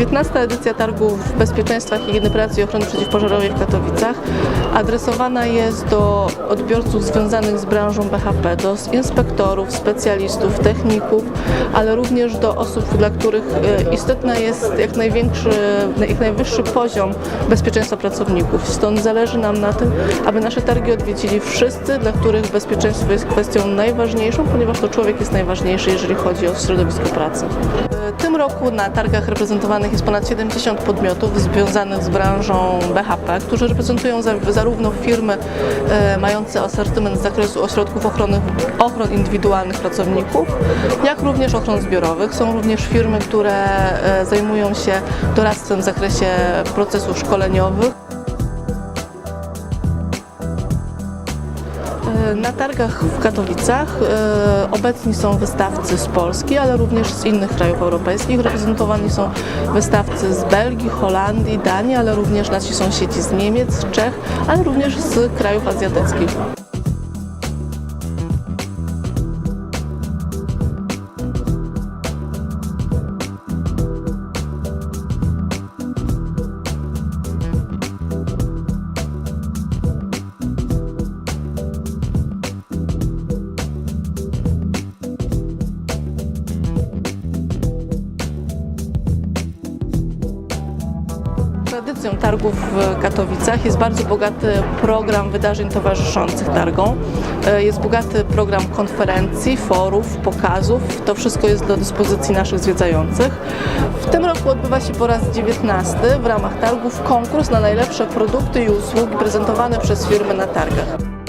Dziewiętnasta edycja targów bezpieczeństwa, higieny pracy i ochrony przeciwpożarowej w Katowicach adresowana jest do odbiorców związanych z branżą BHP, do inspektorów, specjalistów, techników, ale również do osób, dla których e, istotny jest jak największy, jak najwyższy poziom bezpieczeństwa pracowników. Stąd zależy nam na tym, aby nasze targi odwiedzili wszyscy, dla których bezpieczeństwo jest kwestią najważniejszą, ponieważ to człowiek jest najważniejszy, jeżeli chodzi o środowisko pracy. W tym roku na targach reprezentowanych jest ponad 70 podmiotów związanych z branżą BHP, którzy reprezentują za, zarówno firmy e, mające asortyment z zakresu ośrodków ochrony, ochron indywidualnych pracowników, jak również ochron zbiorowych. Są również firmy, które e, zajmują się doradztwem w zakresie procesów szkoleniowych. Na targach w Katowicach e, obecni są wystawcy z Polski, ale również z innych krajów europejskich. Reprezentowani są wystawcy z Belgii, Holandii, Danii, ale również nasi sąsiedzi z Niemiec, Czech, ale również z krajów azjatyckich. Tradycją targów w Katowicach jest bardzo bogaty program wydarzeń towarzyszących targom. E, Jest bogaty program konferencji, forów, pokazów. To wszystko jest do dyspozycji naszych zwiedzających. W tym roku odbywa się po raz 19 w ramach targów konkurs na najlepsze produkty i usługi prezentowane przez firmy na targach.